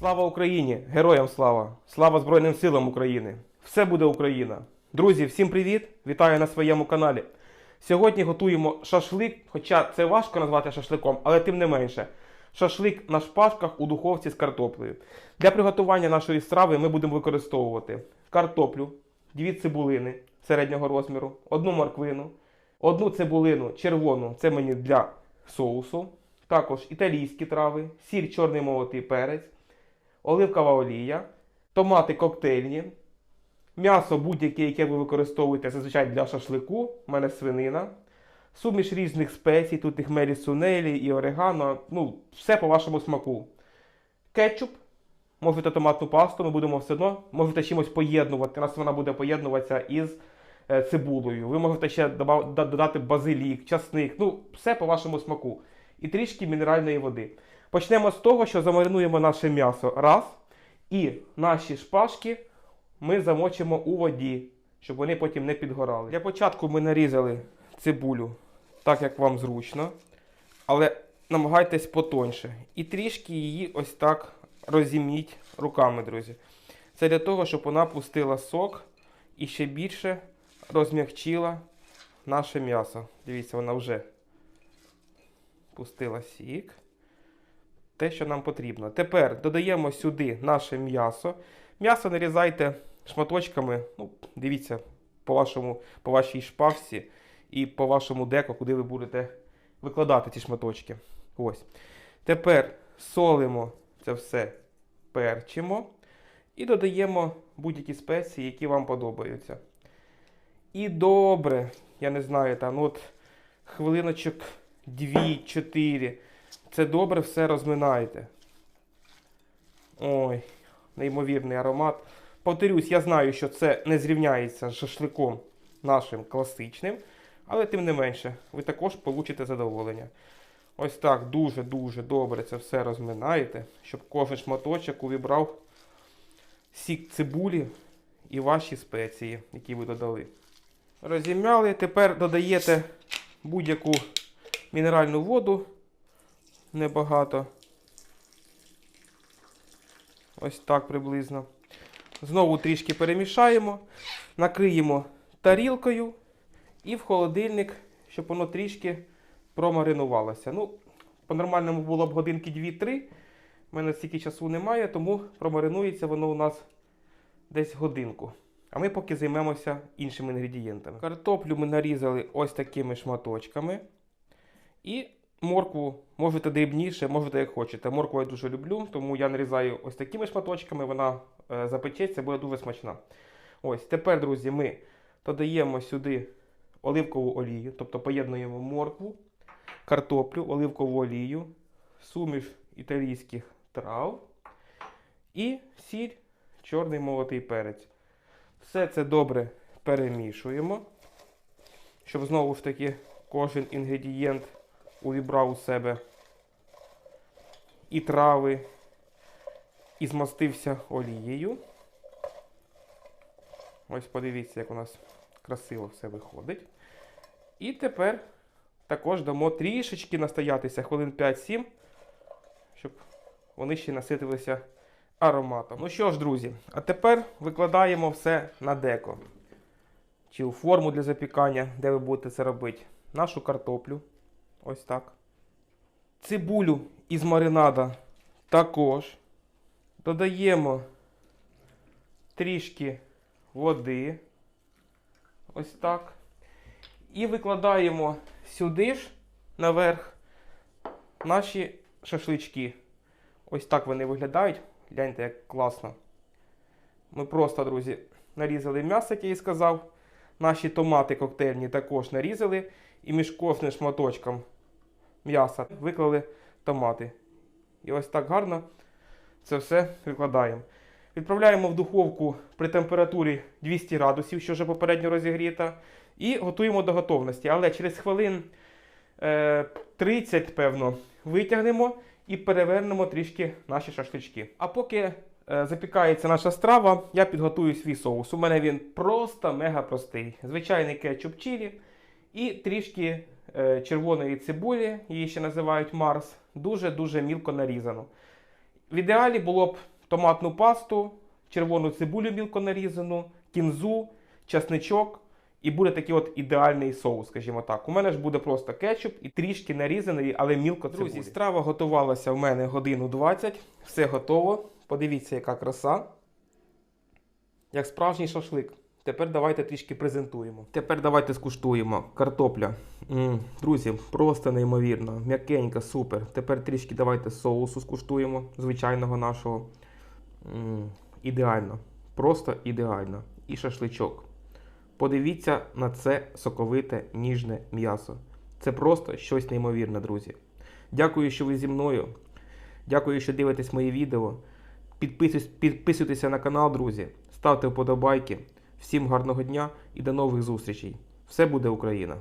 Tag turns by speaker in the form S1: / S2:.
S1: Слава Україні! Героям слава! Слава Збройним силам України! Все буде Україна! Друзі, всім привіт! Вітаю на своєму каналі. Сьогодні готуємо шашлик, хоча це важко назвати шашликом, але тим не менше. Шашлик на шпажках у духовці з картоплею. Для приготування нашої страви ми будемо використовувати картоплю, дві цибулини середнього розміру, одну морквину, одну цибулину червону, це мені для соусу, також італійські трави, сіль чорний молотий перець, оливкова олія, томати коктейльні, м'ясо будь-яке, яке ви використовуєте зазвичай для шашлику, в мене свинина, суміш різних спецій, тут і хмелі сунелі, і орегано, ну, все по вашому смаку. Кетчуп, можете томатну пасту, ми будемо все одно, можете чимось поєднувати, у нас вона буде поєднуватися із е, цибулею. Ви можете ще додати базилік, часник, ну, все по вашому смаку. І трішки мінеральної води. Почнемо з того, що замаринуємо наше м'ясо раз. І наші шпажки ми замочимо у воді, щоб вони потім не підгорали. Для початку ми нарізали цибулю так, як вам зручно. Але намагайтесь потоньше. І трішки її ось так розімніть руками, друзі. Це для того, щоб вона пустила сок і ще більше розм'якчила наше м'ясо. Дивіться, вона вже пустила сік. Те, що нам потрібно. Тепер додаємо сюди наше м'ясо. М'ясо нарізайте шматочками. Ну, дивіться, по, вашому, по вашій шпавці і по вашому деку, куди ви будете викладати ці шматочки. Ось. Тепер солимо це все, перчимо і додаємо будь-які спеції, які вам подобаються. І добре, я не знаю, там от хвилиночок 2-4. Це добре все розминаєте. Ой, неймовірний аромат. Повторюсь, я знаю, що це не зрівняється з шашликом нашим класичним, але тим не менше, ви також получите задоволення. Ось так дуже-дуже добре це все розминаєте, щоб кожен шматочок увібрав сік цибулі і ваші спеції, які ви додали. Розім'яли, тепер додаєте будь-яку мінеральну воду, небагато. Ось так приблизно. Знову трішки перемішаємо, накриємо тарілкою і в холодильник, щоб воно трішки промаринувалося. Ну, по-нормальному було б годинки 2-3. У мене стільки часу немає, тому промаринується воно у нас десь годинку. А ми поки займемося іншими інгредієнтами. Картоплю ми нарізали ось такими шматочками. І моркву можете дрібніше, можете як хочете. Моркву я дуже люблю, тому я нарізаю ось такими шматочками, вона е, запечеться, буде дуже смачна. Ось, тепер, друзі, ми додаємо сюди оливкову олію, тобто поєднуємо моркву, картоплю, оливкову олію, суміш італійських трав і сіль, чорний молотий перець. Все це добре перемішуємо, щоб знову ж таки кожен інгредієнт увібрав у себе і трави, і змастився олією. Ось подивіться, як у нас красиво все виходить. І тепер також дамо трішечки настоятися, хвилин 5-7, щоб вони ще наситилися ароматом. Ну що ж, друзі, а тепер викладаємо все на деко. Чи у форму для запікання, де ви будете це робити. Нашу картоплю. Ось так. Цибулю із маринада також. Додаємо трішки води. Ось так. І викладаємо сюди ж наверх наші шашлички. Ось так вони виглядають. Гляньте, як класно. Ми просто, друзі, нарізали м'ясо, як я і сказав. Наші томати коктейльні також нарізали. І між кожним шматочком м'яса виклали томати. І ось так гарно це все викладаємо. Відправляємо в духовку при температурі 200 градусів, що вже попередньо розігріта. І готуємо до готовності. Але через хвилин е, 30, певно, витягнемо і перевернемо трішки наші шашлички. А поки е, запікається наша страва, я підготую свій соус. У мене він просто мега простий. Звичайний кетчуп чилі і трішки е, червоної цибулі, її ще називають Марс, дуже-дуже мілко нарізано. В ідеалі було б томатну пасту, червону цибулю мілко нарізану, кінзу, часничок. І буде такий от ідеальний соус, скажімо так. У мене ж буде просто кетчуп і трішки нарізаний, але мілко цибулі. Друзі, страва готувалася в мене годину 20. Все готово. Подивіться, яка краса. Як справжній шашлик. Тепер давайте трішки презентуємо. Тепер давайте скуштуємо. Картопля. м друзі, просто неймовірно. М'якенька, супер. Тепер трішки давайте соусу скуштуємо, звичайного нашого. м ідеально. Просто ідеально. І шашличок. Подивіться на це соковите ніжне м'ясо. Це просто щось неймовірне, друзі. Дякую, що ви зі мною. Дякую, що дивитесь мої відео. Підписуйтеся на канал, друзі. Ставте вподобайки. Всім гарного дня і до нових зустрічей. Все буде Україна!